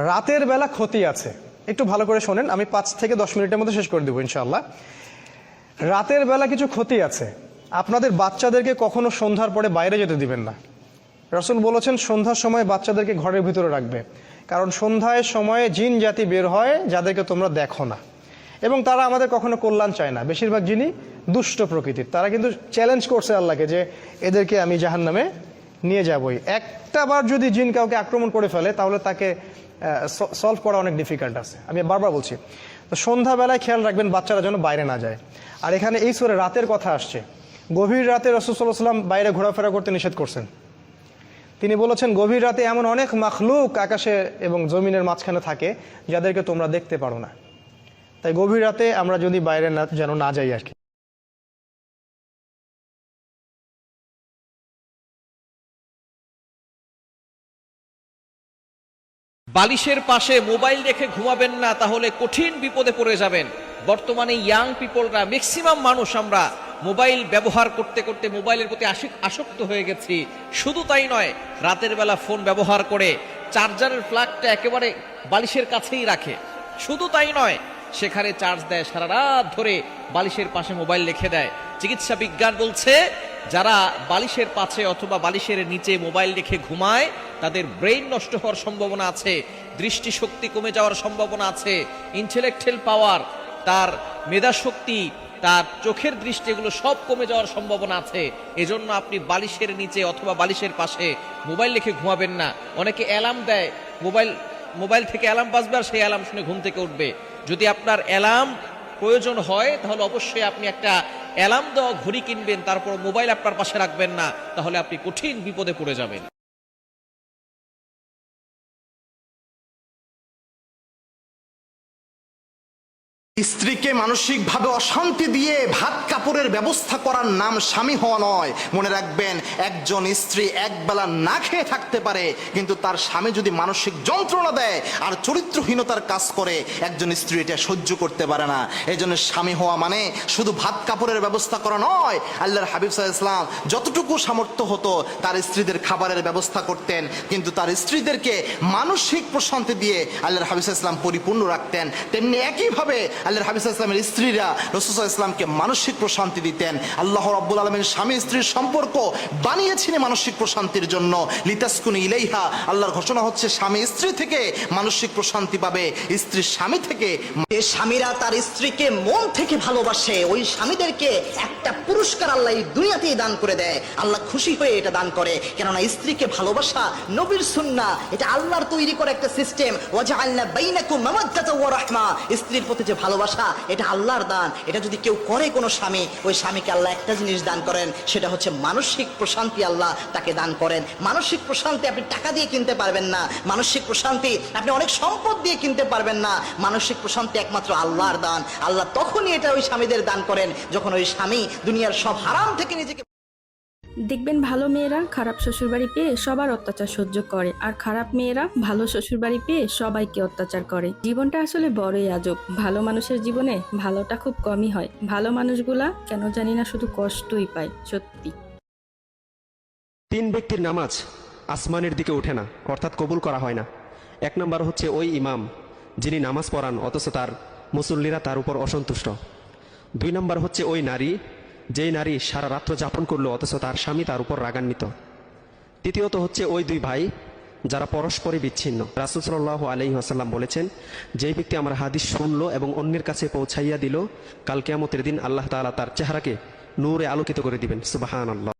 রাতের বেলা ক্ষতি আছে। একটু ভালো করে শোনেন, আমি পাঁচ থেকে দশ মিনিটের মধ্যে শেষ করে দেবো ইনশাল্লাহ রাতের বেলা কিছু ক্ষতি আছে। আপনাদের বাচ্চাদেরকে কখনো সন্ধ্যার পরে বাইরে যেতে দিবেন না। রসুল বলেছেন, সন্ধ্যার সময় বাচ্চাদেরকে ঘরের ভিতরে রাখবে। কারণ সন্ধ্যায় সময়ে জিন জাতি বের হয়, যাদেরকে তোমরা দেখো না। এবং তারা আমাদের কখনো কল্যাণ চায় না। বেশিরভাগ জিনই দুষ্ট প্রকৃতির। তারা কিন্তু চ্যালেঞ্জ করছে আল্লাহকে যে, এদেরকে আমি জাহান নামে নিয়ে যাবই। একটা বার যদি জিন কাউকে আক্রমণ করে ফেলে, তাহলে তাকে সলভ করা অনেক ডিফিকাল্ট আছে। আমি বারবার বলছি, তো সন্ধ্যাবেলায় খেয়াল রাখবেন বাচ্চারা যেন বাইরে না যায়। আর এখানে এই সুরে রাতের কথা আসছে। গভীর রাতে রসুল্লাহ সাল্লাম বাইরে ঘোরাফেরা করতে নিষেধ করছেন। তিনি বলেছেন, গভীর রাতে এমন অনেক মাখলুক আকাশে এবং জমিনের মাঝখানে থাকে, যাদেরকে তোমরা দেখতে পারো না। তাই গভীর রাতে আমরা যদি বাইরে না যেন না যাই আর কি। বালিশের পাশে মোবাইল রেখে ঘুমাবেন না, তাহলে কঠিন বিপদে পড়ে যাবেন। বর্তমানে ইয়াং পিপলরা ম্যাক্সিমাম মানুষ আমরা। মোবাইল ব্যবহার করতে করতে মোবাইলের প্রতি আসক্ত হয়ে গেছি। শুধু তাই নয়, রাতের বেলা ফোন ব্যবহার করে চার্জারের প্লাগটা একেবারে বালিশের কাছেই রাখে। শুধু তাই নয়, সেখানে চার্জ দেয় সারা রাত ধরে বালিশের পাশে মোবাইল রেখে দেয়। চিকিৎসা বিজ্ঞান বলছে যারা বালিশের পাশে অথবা বালিশের নিচে মোবাইল রেখে ঘুমায়, তাদের ব্রেইন নষ্ট হওয়ার সম্ভাবনা আছে, দৃষ্টিশক্তি কমে যাওয়ার সম্ভাবনা আছে ইন্টেলেকচুয়াল পাওয়ার তার মেধাশক্তি, তার চোখের দৃষ্টি, এগুলো সব কমে যাওয়ার সম্ভাবনা আছে। এজন্য আপনি বালিশের নিচে অথবা বালিশের পাশে মোবাইল রেখে ঘুমাবেন না। অনেকে অ্যালার্ম দেয়, মোবাইল মোবাইল থেকে অ্যালার্ম বাজবে আর সেই অ্যালার্ম শুনে ঘুম থেকে উঠবে। যদি আপনার অ্যালার্ম প্রয়োজন হয়, তাহলে অবশ্যই আপনি একটা অ্যালার্ম দেওয়া ঘড়ি কিনবেন, তারপর মোবাইল আপনার পাশে রাখবেন না, তাহলে আপনি কঠিন বিপদে পড়ে যাবেন। স্ত্রীকে মানসিকভাবে অশান্তি দিয়ে ভাত কাপড়ের ব্যবস্থা করার নাম স্বামী হওয়া নয়। মনে রাখবেন, একজন স্ত্রী একবেলা না খেয়ে থাকতে পারে, কিন্তু তার স্বামী যদি মানসিক যন্ত্রণা দেয় আর চরিত্রহীনতার কাজ করে, একজন স্ত্রী এটা সহ্য করতে পারে না। এই জন্য স্বামী হওয়া মানে শুধু ভাত কাপড়ের ব্যবস্থা করা নয়। আল্লাহর হাবিব সাহা ইসলাম যতটুকু সামর্থ্য হতো, তার স্ত্রীদের খাবারের ব্যবস্থা করতেন। কিন্তু তার স্ত্রীদেরকে মানসিক প্রশান্তি দিয়ে আল্লাহর হাবিব সাহা ইসলাম পরিপূর্ণ রাখতেন। তেমনি একইভাবে আল্লাহর হাবিব সাহা ইসলামের স্ত্রীরা রসুল ইসলামকে মানসিক প্রশান্তি দিতেন। আল্লাহ রব্বুল আলমের স্বামী স্ত্রীর সম্পর্ক বানিয়েছিলেন মানসিক প্রশান্তির জন্য। লিতাসকুনি ইলাইহা, আল্লাহর ঘোষণা হচ্ছে স্বামী স্ত্রী থেকে মানসিক প্রশান্তি পাবে। স্ত্রী স্বামী থেকে স্বামীরা তার স্ত্রীকে মন থেকে ভালোবাসে, ওই স্বামীদেরকে একটা পুরস্কার আল্লাহ এই দুনিয়াতেই দান করে দেয়। আল্লাহ খুশি হয়ে এটা দান করে। কেননা স্ত্রীকে ভালোবাসা নবীর সুন্না এটা আল্লাহর তৈরি করে একটা সিস্টেম ওয়াজআলনা বাইনাকুম মাওয়াদ্দাতাও ওয়া রাহমা স্ত্রীর প্রতি যে ভালোবাসা, এটা আল্লাহর দান। এটা যদি কেউ করে কোনো স্বামী, ওই স্বামীকে আল্লাহ একটা জিনিস দান করেন, সেটা হচ্ছে মানসিক প্রশান্তি আল্লাহ তাকে দান করেন। মানসিক প্রশান্তি আপনি টাকা দিয়ে কিনতে পারবেন না। মানসিক প্রশান্তি আপনি অনেক সম্পদ দিয়ে কিনতে পারবেন না। মানসিক প্রশান্তি একমাত্র আল্লাহর দান। আল্লাহ তখনই এটা ওই স্বামীদের দান করেন, যখন ওই স্বামী দুনিয়ার সব হারাম থেকে নিজেকে দেখবেন ভালো মেয়েরা খারাপ শ্বশুরবাড়ি পেয়ে সবার অত্যাচার সহ্য করে, আর খারাপ মেয়েরা ভালো শ্বশুরবাড়ি পেয়ে সবাইকে অত্যাচার করে। জীবনটা আসলে বড়ই আজব। ভালো মানুষের জীবনে ভালোটা খুব কমই হয়। ভালো মানুষগুলা কেন জানি না শুধু কষ্টই পায়, সত্যি। তিন ব্যক্তির নামাজ আসমানের দিকে ওঠে না, অর্থাৎ কবুল করা হয় না। এক নম্বর হচ্ছে ওই ইমাম, যিনি নামাজ পড়ান, অথচ তার মুসল্লিরা তার উপর অসন্তুষ্ট। দুই নম্বর হচ্ছে ওই নারী যেই নারী সারা রাত্র যাপন করল, অথচ তার স্বামী তার উপর রাগান্বিত। তৃতীয়ত হচ্ছে ওই দুই ভাই, যারা পরস্পরে বিচ্ছিন্ন। রাসুল সাল্লাহ আলহি আসাল্লাম বলেছেন, যেই ব্যক্তি আমার হাদিস শুনল এবং অন্যের কাছে পৌঁছাইয়া দিল কালকে আমতের দিন আল্লাহ তালা তার চেহারাকে নূরে আলোকিত করে দিবেন। সুবাহান আল্লাহ